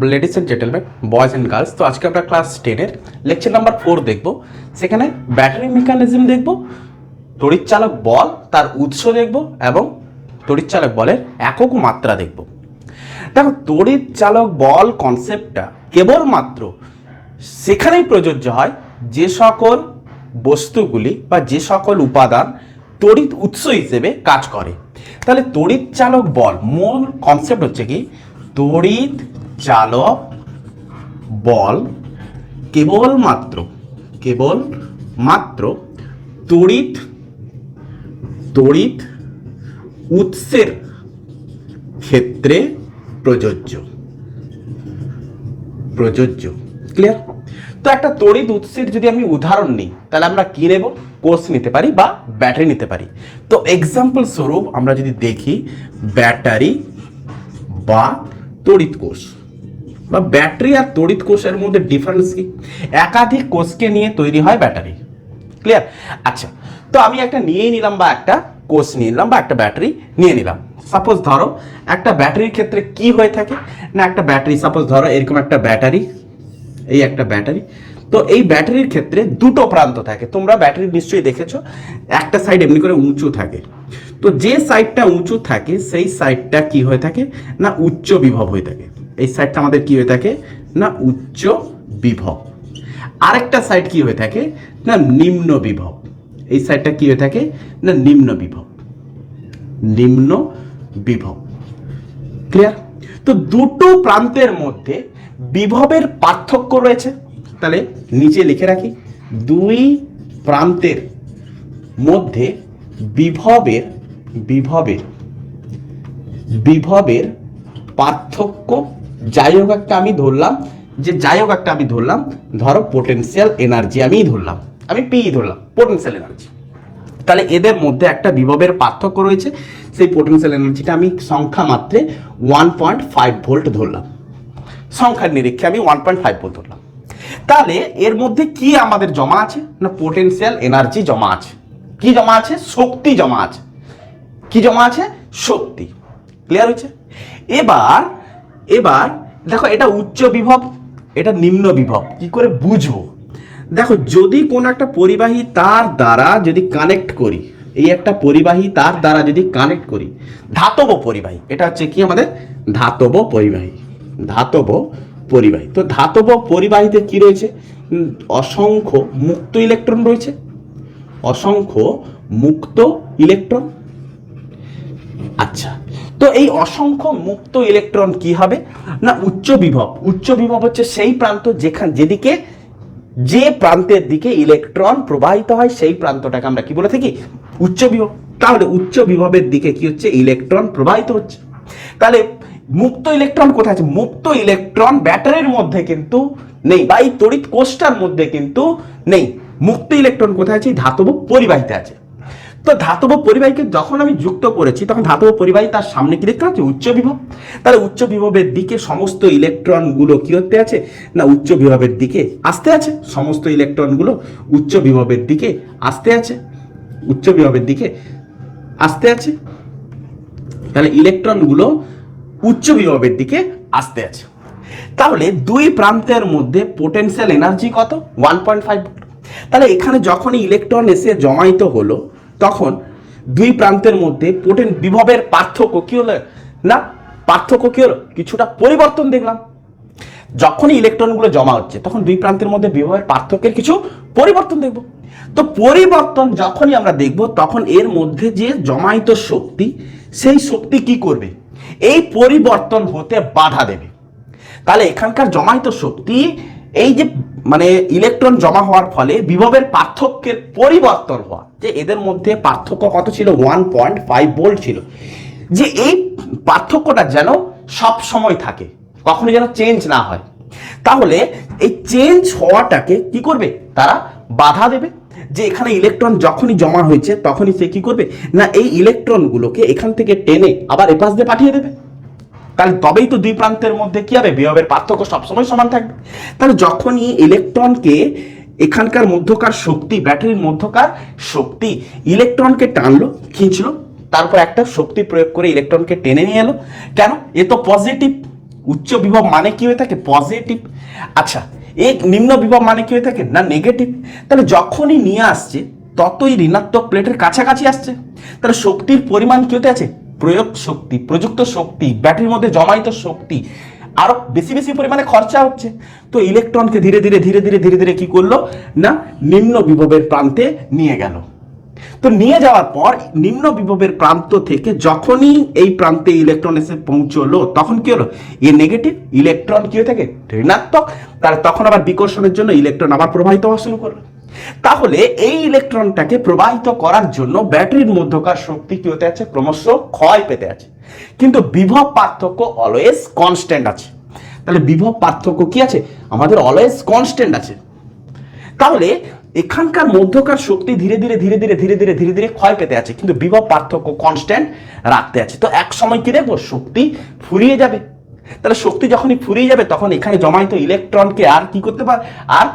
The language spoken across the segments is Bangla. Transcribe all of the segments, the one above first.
Ladies and gentleman boys and girls তো আজকে আমরা ক্লাস টেনের লেকচার নাম্বার ফোর দেখব। সেখানে ব্যাটারি মেকানিজম দেখব তড়িৎচালক বল তার উৎস দেখব এবং তড়িৎচালক বলের একক মাত্রা দেখব। দেখো তড়িৎচালক বল কনসেপ্টটা কেবলমাত্র সেখানেই প্রযোজ্য হয় যে সকল বস্তুগুলি বা যে সকল উপাদান তড়িৎ উৎস হিসেবে কাজ করে। তাহলে তড়িৎ চালক বল মূল কনসেপ্ট হচ্ছে কি? তড়িৎ চালক, বল, কেবলমাত্র, কেবল মাত্র, তড়িৎ তড়িৎ উৎসের ক্ষেত্রে প্রযোজ্য। প্রযোজ্য। ক্লিয়ার তো একটা তড়িৎ উৎসের যদি আমি উদাহরণ নিই, তাহলে আমরা কি নেব? কোর্স নিতে পারি বা ব্যাটারি নিতে পারি। তো এক্সাম্পল স্বরূপ আমরা যদি দেখি, ব্যাটারি বা তড়িৎ কোষ। বা ব্যাটারি আর তড়িৎ কোষের মধ্যে ডিফারেন্স কি? একাধিক কোষকে নিয়ে তৈরি হয় ব্যাটারি। ক্লিয়ার আচ্ছা তো আমি একটা নিয়েই নিলাম বা একটা কোষ নিয়ে নিলাম বা একটা ব্যাটারি নিয়ে নিলাম। সাপোজ ধরো, একটা ব্যাটারির ক্ষেত্রে কি হয়ে থাকে? না, একটা ব্যাটারি সাপোজ ধরো এরকম একটা ব্যাটারি, এই একটা ব্যাটারি। তো এই ব্যাটারির ক্ষেত্রে দুটো প্রান্ত থাকে। তোমরা ব্যাটারি নিশ্চয়ই দেখেছ, একটা সাইড এমনি করে উঁচু থাকে। তো যে সাইডটা উঁচু থাকে, সেই সাইডটা কি হয়ে থাকে? না, উচ্চ বিভব হয়ে থাকে। এই সাইডটা আমাদের কি হয়ে থাকে? না, উচ্চ বিভব। আরেকটা সাইড কি হয়ে থাকে? না, নিম্ন বিভব। এই সাইডটা কি হয়ে থাকে? না, নিম্ন বিভব। নিম্ন বিভব। ক্লিয়ার তো দুটো প্রান্তের মধ্যে বিভবের পার্থক্য রয়েছে। তাহলে নিচে লিখে রাখি, দুই প্রান্তের মধ্যে বিভবের বিভবের বিভবের পার্থক্য যাই হোক একটা আমি ধরলাম, যে যাই হোক একটা আমি ধরলাম, ধরো পোটেনশিয়াল এনার্জি আমি ধরলাম, আমি পি ধরলাম পোটেনশিয়াল এনার্জি তাহলে এদের মধ্যে একটা বিভবের পার্থক্য রয়েছে, সেই পোটেনশিয়াল এনার্জিটা আমি সংখ্যা মাত্রে ওয়ান পয়েন্ট ফাইভ ভোল্ট ধরলাম। সংখ্যার নিরীক্ষে আমি ওয়ান পয়েন্ট ফাইভ ভোল্ট ধরলাম। তাহলে এর মধ্যে কি আমাদের জমা আছে? না পোটেনশিয়াল এনার্জি জমা আছে। কি জমা আছে? শক্তি জমা আছে। কি জমা আছে? শক্তি। ক্লিয়ার হয়েছে? এবার এবার দেখো এটা উচ্চ বিভব, এটা নিম্ন বিভব, কি করে বুঝব? দেখো, যদি কোন একটা পরিবাহী তার দ্বারা যদি কানেক্ট করি, এই একটা পরিবাহী তার দ্বারা যদি কানেক্ট করি, ধাতব পরিবাহী, এটা হচ্ছে কি আমাদের? ধাতব পরিবাহী ধাতব পরিবাহী। তো ধাতব পরিবাহীতে কি রয়েছে? অসংখ্য মুক্ত ইলেকট্রন রয়েছে, অসংখ্য মুক্ত ইলেকট্রন আচ্ছা তো এই অসংখ্য মুক্ত ইলেকট্রন কি হবে? না, উচ্চ বিভব। উচ্চ বিভব হচ্ছে সেই প্রান্ত যেখান, যেদিকে যে প্রান্তের দিকে ইলেকট্রন প্রবাহিত হয়, সেই প্রান্তটাকে আমরা কি বলে থাকি? উচ্চ বিভব। তাহলে উচ্চ বিভবের দিকে কি হচ্ছে? ইলেকট্রন প্রবাহিত হচ্ছে। তাহলে মুক্ত ইলেকট্রন কোথায় আছে? মুক্ত ইলেকট্রন ব্যাটারির মধ্যে কিন্তু নেই বা এই তড়িৎ কোষটার মধ্যে কিন্তু নেই। মুক্ত ইলেকট্রন কোথায় আছে? ধাতব পরিবাহিতে আছে। তো ধাতব পরিবাহীকে যখন আমি যুক্ত করেছি, তখন ধাতব পরিবাহী তার সামনে কি দেখতে পাচ্ছি? উচ্চ বিভব। তাহলে উচ্চ বিভবের দিকে সমস্ত ইলেকট্রনগুলো কি হতে আছে? না, উচ্চ বিভবের দিকে আসতে আছে। সমস্ত ইলেকট্রনগুলো উচ্চ বিভবের দিকে আসতে আছে। উচ্চ বিভবের দিকে আসতে আছে। তাহলে ইলেকট্রনগুলো উচ্চ বিভবের দিকে আসতে আছে। তাহলে দুই প্রান্তের মধ্যে পোটেনশিয়াল এনার্জি কত? ওয়ান পয়েন্ট ফাইভ তাহলে এখানে যখনই ইলেকট্রন এসে জমায়িত হলো তখন দুই প্রান্তের মধ্যে পোটেন বিভবের পার্থক্য কি হলো? না, পার্থক্য কি হলো? কিছুটা পরিবর্তন দেখলাম। যখনই ইলেকট্রনগুলো জমা হচ্ছে, তখন দুই প্রান্তের মধ্যে বিভবের পার্থক্যের কিছু পরিবর্তন দেখব। তো পরিবর্তন যখনই আমরা দেখব, তখন এর মধ্যে যে জমায়িত শক্তি, সেই শক্তি কি করবে? এই পরিবর্তন হতে বাধা দেবে। তাহলে এখানকার জমায়িত শক্তি এই যে মানে ইলেকট্রন জমা হওয়ার ফলে বিভবের পার্থক্যের পরিবর্তন হওয়া, যে এদের মধ্যে পার্থক্য কত ছিল? ওয়ান পয়েন্ট ফাইভ ভোল্ট ছিল। যে এই পার্থক্যটা যেন সব সময় থাকে, কখনো যেন চেঞ্জ না হয়। তাহলে এই চেঞ্জ হওয়াটাকে কি করবে? তারা বাধা দেবে। যে এখানে ইলেকট্রন যখনই জমা হয়েছে, তখনই সে কি করবে? না, এই ইলেকট্রনগুলোকে এখান থেকে টেনে আবার এপাশ দিয়ে পাঠিয়ে দেবে। তাহলে তবেই তো দুই প্রান্তের মধ্যে কি হবে? বিভবের পার্থক্য সবসময় সমান থাকবে। তাহলে যখনই ইলেকট্রনকে এখানকার মধ্যকার শক্তি, ব্যাটারির মধ্যকার শক্তি ইলেকট্রনকে টানলো, খিঁচলো, তারপর একটা শক্তি প্রয়োগ করে ইলেকট্রনকে টেনে নিয়ে এলো। কেন? এ তো পজিটিভ উচ্চ বিভব মানে কি হয়ে থাকে? পজিটিভ আচ্ছা এই নিম্ন বিভব মানে কি হয়ে থাকে? না নেগেটিভ তাহলে যখনই নিয়ে আসছে, ততই ঋণাত্মক প্লেটের কাছাকাছি আসছে। তাহলে শক্তির পরিমাণ কি হতে আছে? প্রয়োগ শক্তি, প্রযুক্ত শক্তি, ব্যাটারির মধ্যে জমায়িত শক্তি, আরও বেশি বেশি পরিমাণে খরচা হচ্ছে। তো ইলেকট্রনকে ধীরে ধীরে ধীরে ধীরে ধীরে ধীরে কি করল? না, নিম্ন বিভবের প্রান্তে নিয়ে গেল। তো নিয়ে যাওয়ার পর নিম্ন বিভবের প্রান্ত থেকে যখনই এই প্রান্তে ইলেকট্রন এসে পৌঁছলো, তখন কি হলো? এ নেগেটিভ ইলেকট্রন কি হয়ে থাকে? ঋণাত্মক। তার তখন আবার বিকর্ষণের জন্য ইলেকট্রন আবার প্রবাহিত হওয়া শুরু করল। তাহলে এই ইলেকট্রনটাকে প্রবাহিত করার জন্য ব্যাটারির মধ্যকার শক্তি কি হতে আছে? ক্রমশ ক্ষয় পেতে আছে। কিন্তু বিভব পার্থক্য অলওয়েজ কনস্ট্যান্ট আছে। তাহলে বিভব পার্থক্য কি আছে? আমাদের অলওয়েজ কনস্ট্যান্ট আছে। তাহলে এখানকার মধ্যকার শক্তি ধীরে ধীরে ধীরে ধীরে ধীরে ধীরে ধীরে ধীরে ক্ষয় পেতে আছে, কিন্তু বিভব পার্থক্য কনস্ট্যান্ট রাখতে আছে। তো এক সময় কি দেখব? শক্তি ফুরিয়ে যাবে। তাহলে শক্তি যখনই ফুরিয়ে যাবে, তখন এখানে জমায়িত ইলেকট্রনকে আর কি করতে পার আর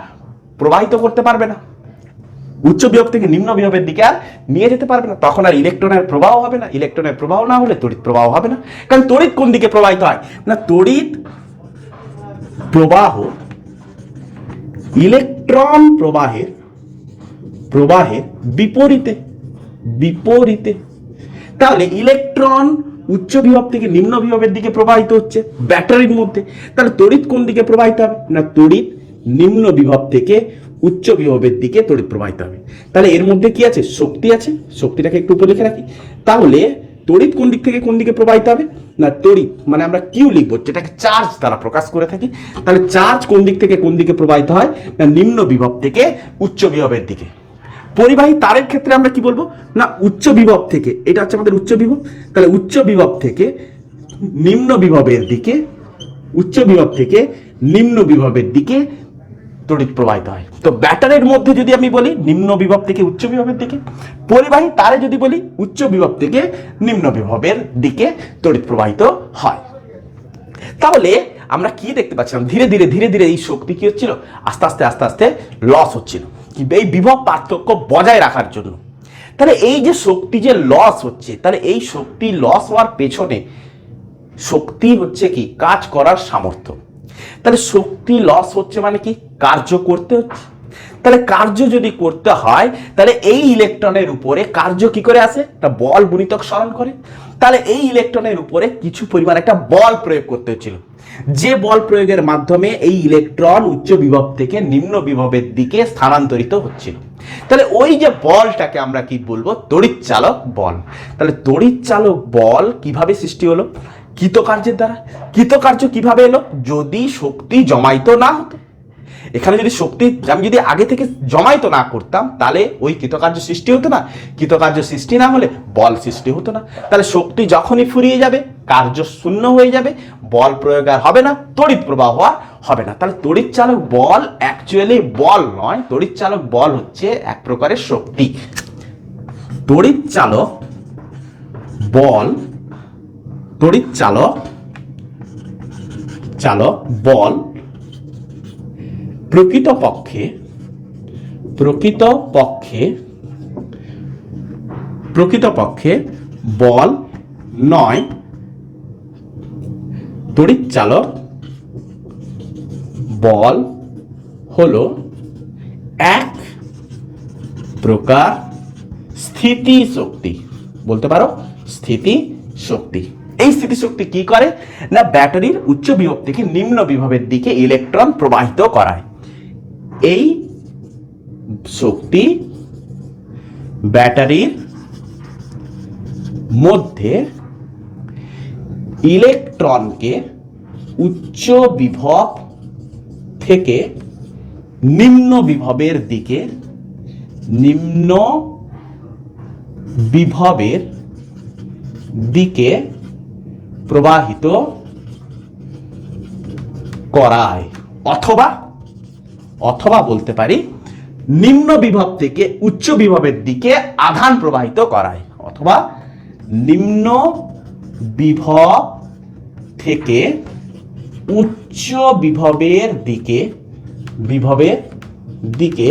প্রবাহিত করতে পারবে না। উচ্চ বিভব থেকে নিম্ন বিভবের দিকে আর নিয়ে যেতে পারবে না। তখন আর ইলেকট্রনের প্রবাহ হবে না। ইলেকট্রনের প্রবাহ না হলে তড়িৎ প্রবাহ হবে না। কারণ তড়িৎ কোন দিকে প্রবাহিত হয়? না, তড়িৎ প্রবাহ। ইলেকট্রন প্রবাহের প্রবাহের বিপরীতে বিপরীতে। তাহলে ইলেকট্রন উচ্চ বিভব থেকে নিম্ন বিভবের দিকে প্রবাহিত হচ্ছে ব্যাটারির মধ্যে। তাহলে তড়িৎ কোন দিকে প্রবাহিত হবে? না, তড়িৎ নিম্ন বিভব থেকে উচ্চ বিভবের দিকে তড়িৎ প্রবাহিত হবে। তাহলে এর মধ্যে কি আছে? শক্তি আছে। শক্তিটাকে একটু উপরে লিখে রাখি। তাহলে তড়িৎ কোন দিক থেকে কোন দিকে প্রবাহিত হবে? না, তড়িৎ। মানে আমরা কিউ লিখব, যেটাকে চার্জ দ্বারা প্রকাশ করে থাকি। তাহলে চার্জ কোন দিক থেকে কোন দিকে প্রবাহিত হয়? না, নিম্ন বিভব থেকে উচ্চ বিভবের দিকে। পরিবাহী তারের ক্ষেত্রে আমরা কি বলব? না, উচ্চ বিভব থেকে। এটা হচ্ছে আমাদের উচ্চ বিভব। তাহলে উচ্চ বিভব থেকে নিম্ন বিভবের দিকে, উচ্চ বিভব থেকে নিম্ন বিভবের দিকে তড়িৎ প্রবাহিত হয়। তো ব্যাটারির মধ্যে যদি আমি বলি, নিম্ন বিভব থেকে উচ্চ বিভবের দিকে, পরিবাহী তারে যদি বলি, উচ্চ বিভব থেকে নিম্ন বিভবের দিকে তড়িৎ প্রবাহিত হয়। তাহলে আমরা কি দেখতে পাচ্ছিলাম? ধীরে ধীরে ধীরে ধীরে এই শক্তি কি হচ্ছিল? আস্তে আস্তে আস্তে আস্তে লস হচ্ছিল। এই বিভব পার্থক্য বজায় রাখার জন্য। তাহলে এই যে শক্তি যে লস হচ্ছে, তাহলে এই শক্তি লস হওয়ার পেছনে শক্তি হচ্ছে কি? কাজ করার সামর্থ্য। তাহলে শক্তি লস হচ্ছে মানে কি? কার্য করতে হচ্ছে। তাহলে কার্য যদি করতে হয়, তাহলে এই ইলেকট্রনের উপরে কার্য কি করে আসে? তা বল গুণিতক স্মরণ করে। তাহলে এই ইলেকট্রনের উপরে কিছু পরিমাণ একটা বল প্রয়োগ করতে হচ্ছিল। যে বল প্রয়োগের মাধ্যমে এই ইলেকট্রন উচ্চ বিভব থেকে নিম্ন বিভবের দিকে স্থানান্তরিত হচ্ছিল। তাহলে ওই যে বলটাকে আমরা কি বলব? তড়িৎ চালক বল। তাহলে তড়িৎ চালক বল কীভাবে সৃষ্টি হলো? কৃতকার্যের দ্বারা? কৃতকার্য কীভাবে এলো? যদি শক্তি জমাইতো না হতো। এখানে যদি শক্তি, আমি যদি আগে থেকে জমাইত না করতাম, তাহলে ওই কৃতকার্য সৃষ্টি হতো না। কৃতকার্য সৃষ্টি না হলে বল সৃষ্টি হতো না। তাহলে শক্তি যখনই ফুরিয়ে যাবে, কার্য শূন্য হয়ে যাবে, বল প্রয়োগ আর হবে না, তড়িৎ প্রবাহ আর হবে না। তাহলে তড়িৎ চালক বল অ্যাকচুয়ালি বল নয়, তড়িৎ চালক বল হচ্ছে এক প্রকারের শক্তি। তড়িৎ চালক বল তড়িৎ চালক চালক, বল প্রকৃতপক্ষে প্রকৃতপক্ষে প্রকৃতপক্ষে বল নয়, তড়িৎ চালক, বল হল এক প্রকার স্থিতি শক্তি বলতে পারো? স্থিতি শক্তি এই স্থিতিশক্তি কি করে? না, ব্যাটারির উচ্চ বিভব থেকে নিম্ন বিভবের দিকে ইলেকট্রন প্রবাহিত করায়। এই শক্তি ব্যাটারির মধ্যে ইলেকট্রনকে উচ্চ বিভব থেকে নিম্ন বিভবের দিকে, নিম্ন বিভবের দিকে প্রবাহিত করায়, অথবা অথবা বলতে পারি, নিম্ন বিভব থেকে উচ্চ বিভবের দিকে আধান প্রবাহিত করায়, অথবা নিম্ন বিভব থেকে উচ্চ বিভবের দিকে বিভবের দিকে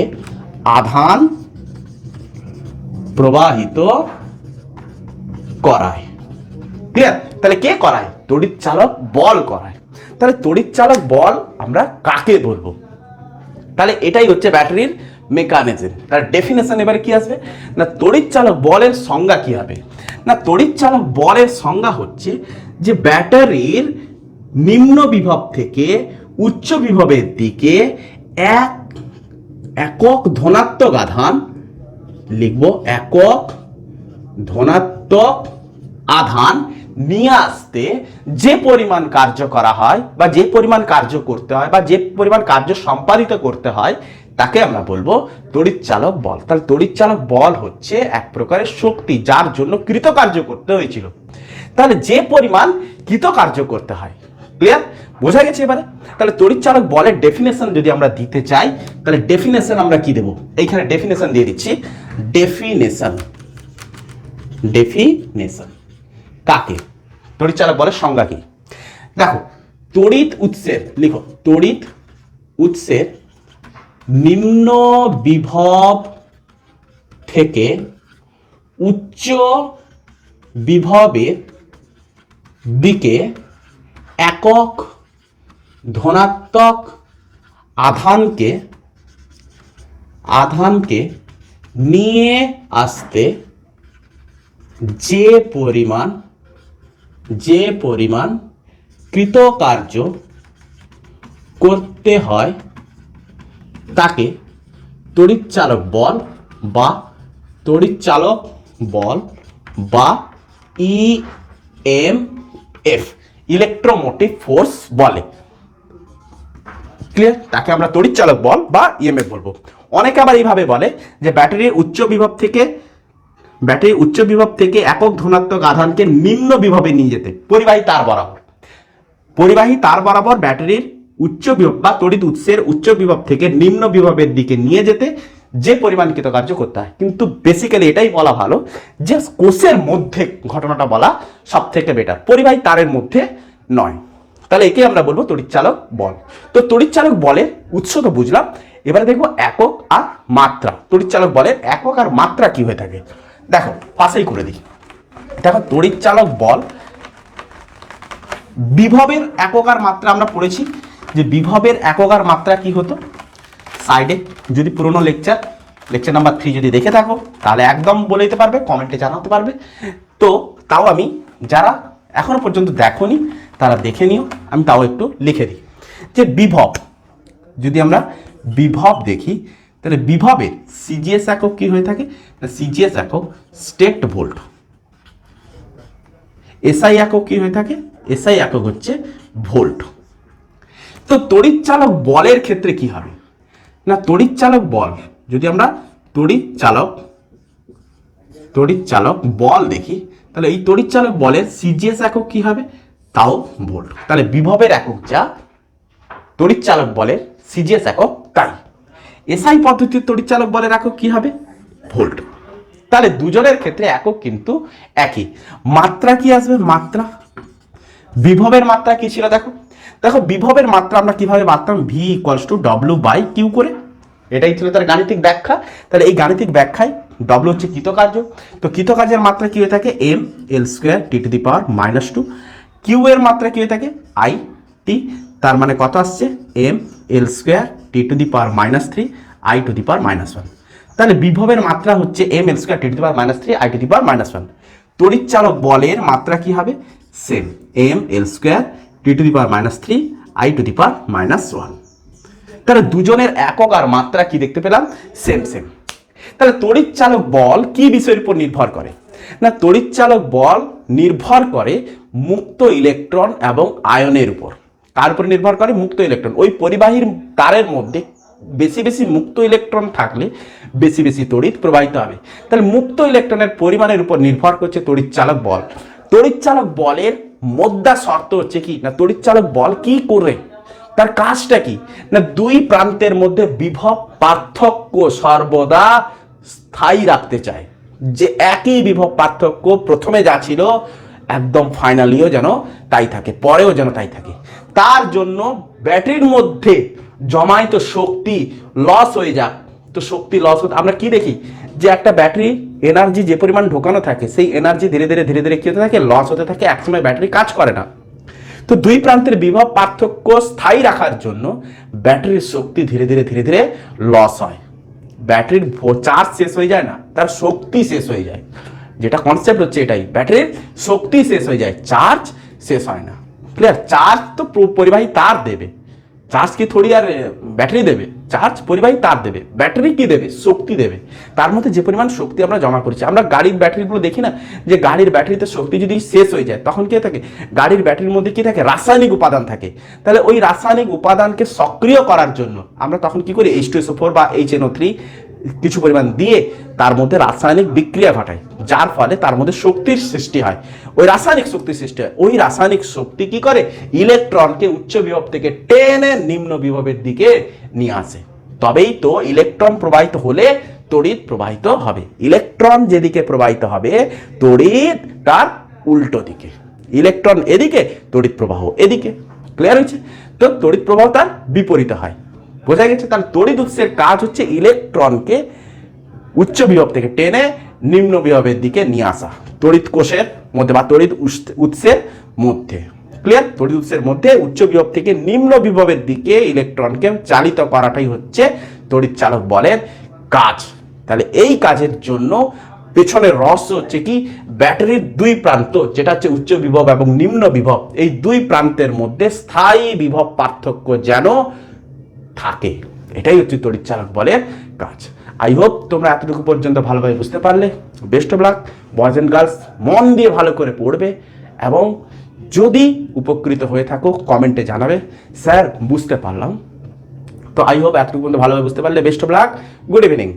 আধান প্রবাহিত করায়। ক্লিয়ার তাহলে কে করায়? তড়িৎ চালক বল করায়। তাহলে তড়িৎ চালক বল আমরা কাকে বলব? তাহলে এটাই হচ্ছে ব্যাটারির মেকানিজম তার ডেফিনেশন এবারে কি আসবে? না, তড়িৎ চালক বলের সংজ্ঞা কি হবে? না, তড়িৎ চালক বলের সংজ্ঞা হচ্ছে যে ব্যাটারির নিম্ন বিভব থেকে উচ্চ বিভবের দিকে এক একক ধনাত্মক আধান, লিখব একক ধনাত্মক আধান নিয়ে আসতে যে পরিমাণ কার্য করা হয় বা যে পরিমাণ কার্য করতে হয় বা যে পরিমাণ কার্য সম্পাদিত করতে হয়, তাকে আমরা বলব তড়িৎচালক বল। তাহলে তড়িৎচালক বল হচ্ছে এক প্রকারের শক্তি যার জন্য কৃতকার্য করতে হয়েছিল। তাহলে যে পরিমাণ কৃতকার্য করতে হয় ক্লিয়ার বোঝা গেছে এবারে? তাহলে তড়িৎচালক বলের ডেফিনেশন যদি আমরা দিতে চাই, তাহলে ডেফিনেশন আমরা কি দেবো? এইখানে ডেফিনেশন দিয়ে দিচ্ছি। ডেফিনেশন ডেফিনেশন কাকে? তড়িৎচালক বলের সংজ্ঞা কি? দেখো, তড়িৎ উৎসের, লিখো, তড়িৎ উৎসের নিম্ন বিভব থেকে উচ্চ বিভবের দিকে একক ধনাত্মক আধানকে আধানকে নিয়ে আসতে যে পরিমাণ যে পরিমাণ কৃতকার্য করতে হয়, তাকে তড়িৎচালক বল বা তড়িৎচালক বল বা E M F electromotive force বলে। ক্লিয়ার তাকে আমরা তড়িৎচালক বল বা ইএমএফ বলব। অনেকে আবার এইভাবে বলে যে ব্যাটারির উচ্চ বিভব থেকে ব্যাটারির উচ্চ বিভব থেকে একক ধনাত্মক আধানকে নিম্ন বিভবে নিয়ে যেতে। পরিবাহী তার বরাবর। পরিবাহী তার বরাবর ব্যাটারির উচ্চ বিভব বা তড়িৎ উৎসের উচ্চ বিভব থেকে নিম্ন বিভবের দিকে নিয়ে যেতে যে পরিমাণ কৃতকার্য করতে হয়। কিন্তু বেসিক্যালি এটাই বলা ভালো যে কোষের মধ্যে ঘটনাটা বলা সব থেকে বেটার পরিবাহী তারের মধ্যে নয়। তাহলে একে আমরা বলব তড়িৎচালক বল। তো তড়িৎচালক বলের উৎস তো বুঝলাম। এবারে দেখব একক আর মাত্রা। তড়িৎচালক বলের একক আর মাত্রা কি হয়ে থাকে? দেখো, পাশেই করে দিই। দেখো তড়িৎচালক বল। বিভবের একক আর মাত্রা আমরা পড়েছি। যে বিভবের একক আর মাত্রা কি হতো? সাইডে যদি পুরনো লেকচার লেকচার নাম্বার থ্রি যদি দেখে থাকো, তাহলে একদম বলে দিতে পারবে কমেন্টে জানাতে পারবে। তো, তাও আমি, যারা এখনও পর্যন্ত দেখোনি, তারা দেখে নিও, আমি তাও একটু লিখে দিই। যে বিভব, যদি আমরা বিভব দেখি তাহলে বিভবের সিজিএস একক কি হয়ে থাকে? সিজিএস একক স্টেট ভোল্ট এসআই একক কি হয়ে থাকে? এসআই একক হচ্ছে ভোল্ট তো তড়িৎ চালক বলের ক্ষেত্রে কি হবে? না তড়িৎ চালক বল, যদি আমরা তড়িৎ চালক তড়িৎ চালক বল দেখি, তাহলে এই তড়িৎ চালক বলের সিজিএস একক কি হবে? তাও ভোল্ট তাহলে বিভবের একক যা তড়িৎ চালক বলের সিজিএস একক এসআই পদ্ধতির তড়িৎ চালক বলের একক কি হবে? ভোল্ট। তাহলে দুজনের ক্ষেত্রে একক কিন্তু একই। মাত্রা কি আসবে? মাত্রা। বিভবের মাত্রা কি ছিল দেখো? দেখো বিভবের মাত্রা আমরা কীভাবে মাত্রাম V equals to W by Q করে। এটাই ছিল তার গাণিতিক ব্যাখ্যা। তাহলে এই গাণিতিক ব্যাখ্যায় ডব্লিউ হচ্ছে কৃতকার্য। তো কৃতকার্যের মাত্রা কি হয়ে থাকে? M L square T to the power minus two Q এর মাত্রা কি হয়ে থাকে? আই টি তার মানে কত আসছে? M L square T to the power minus three I to the power minus one তাহলে বিভবের মাত্রা হচ্ছে M L square T to the power minus three I to the power minus one তড়িৎচালক বলের মাত্রা কি হবে? Same M L square T to the power minus three I to the power minus one তাহলে দুজনের একক আর মাত্রা কি দেখতে পেলাম? সেম সেম তাহলে তড়িৎচালক বল কি বিষয়ের উপর নির্ভর করে? না, তড়িৎচালক বল নির্ভর করে মুক্ত ইলেকট্রন এবং আয়নের উপর। কার উপর নির্ভর করে মুক্ত ইলেকট্রন ওই পরিবাহীর তারের মধ্যে বেশি বেশি মুক্ত ইলেকট্রন থাকলে বেশি বেশি তড়িৎ প্রবাহিত হবে। তাহলে মুক্ত ইলেকট্রনের পরিমাণের উপর নির্ভর করছে তড়িৎচালক বল। তড়িৎচালক বলের মধ্যা শর্ত হচ্ছে কি? না, তড়িৎচালক বল কি করে? তার কাজটা কি? না, দুই প্রান্তের মধ্যে বিভব পার্থক্য সর্বদা স্থায়ী রাখতে চায়। যে একই বিভব পার্থক্য প্রথমে যা ছিল, একদম ফাইনালিও যেন তাই থাকে, পরেও যেন তাই থাকে। তার জন্য ব্যাটারির মধ্যে জমায়িত শক্তি লস হয়ে যাক। তো শক্তি লস হতে আমরা কি দেখি? যে একটা ব্যাটারি এনার্জি যে পরিমাণ ঢোকানো থাকে, সেই এনার্জি ধীরে ধীরে ধীরে ধীরে কি হতে থাকে? লস হতে থাকে, একসময় ব্যাটারি কাজ করে না। তো দুই প্রান্তের বিভব পার্থক্য স্থায়ী রাখার জন্য ব্যাটারির শক্তি ধীরে ধীরে ধীরে ধীরে লস হয়। ব্যাটারির চার্জ শেষ হয়ে যায় না, তার শক্তি শেষ হয়ে যায়। যেটা কনসেপ্ট হচ্ছে এটাই। ব্যাটারির শক্তি শেষ হয়ে যায় চার্জ শেষ হয় না। ক্লিয়ার চার্জ তো পরিবাহী তার দেবে। চার্জ কি থোড়ি আর ব্যাটারি দেবে? চার্জ পরিবাহী তার দেবে। ব্যাটারি কি দেবে? শক্তি দেবে। তার মধ্যে যে পরিমাণ শক্তি আমরা জমা করেছি, আমরা গাড়ির ব্যাটারিগুলো দেখি না? যে গাড়ির ব্যাটারিতে শক্তি যদি শেষ হয়ে যায়, তখন কি থাকে? গাড়ির ব্যাটারির মধ্যে কি থাকে? রাসায়নিক উপাদান থাকে। তাহলে ওই রাসায়নিক উপাদানকে সক্রিয় করার জন্য আমরা তখন কি করি? এইচ টু ফোর বা এইচ এনও থ্রি কিছু পরিমাণ দিয়ে তার মধ্যে রাসায়নিক বিক্রিয়া ঘটায়, যার ফলে তার মধ্যে শক্তির সৃষ্টি হয়। ওই রাসায়নিক শক্তির সৃষ্টি হয়। ওই রাসায়নিক শক্তি কি করে? ইলেকট্রনকে উচ্চ বিভব থেকে টেনে নিম্ন বিভবের দিকে নিয়ে আসে। তবেই তো ইলেকট্রন প্রবাহিত হলে তড়িৎ প্রবাহিত হবে। ইলেকট্রন যেদিকে প্রবাহিত হবে, তড়িৎ তার উল্টো দিকে। ইলেকট্রন এদিকে, তড়িৎ প্রবাহ এদিকে। ক্লিয়ার হয়েছে? তো তড়িৎ প্রবাহ তার বিপরীতে হয়। বোঝা গেছে তার তড়িৎ উৎসের কাজ হচ্ছে ইলেকট্রনকে উচ্চ বিভব থেকে টেনে নিম্ন বিভবের দিকে নিয়ে আসা তড়িৎ কোষের মধ্যে বা তড়িৎ উৎস- উৎসের মধ্যে। ক্লিয়ার তড়িৎ উৎসের মধ্যে উচ্চ বিভব থেকে নিম্ন বিভবের দিকে ইলেকট্রনকে চালিত করাটাই হচ্ছে তড়িৎ চালক বলের কাজ। তাহলে এই কাজের জন্য পেছনের রহস্য হচ্ছে কি? ব্যাটারির দুই প্রান্ত, যেটা হচ্ছে উচ্চ বিভব এবং নিম্ন বিভব, এই দুই প্রান্তের মধ্যে স্থায়ী বিভব পার্থক্য যেন থাকে। এটাই হচ্ছে তড়িৎ চালক বলের কাজ। আই হোপ তোমরা এতটুকু পর্যন্ত ভালোভাবে বুঝতে পারলে। Best of luck boys and girls মন দিয়ে ভালো করে পড়বে এবং যদি উপকৃত হয়ে থাকো কমেন্টে জানাবে। স্যার বুঝতে পারলাম। তো আই হোপ এতটুকু পর্যন্ত ভালোভাবে বুঝতে পারলে। Best of luck good evening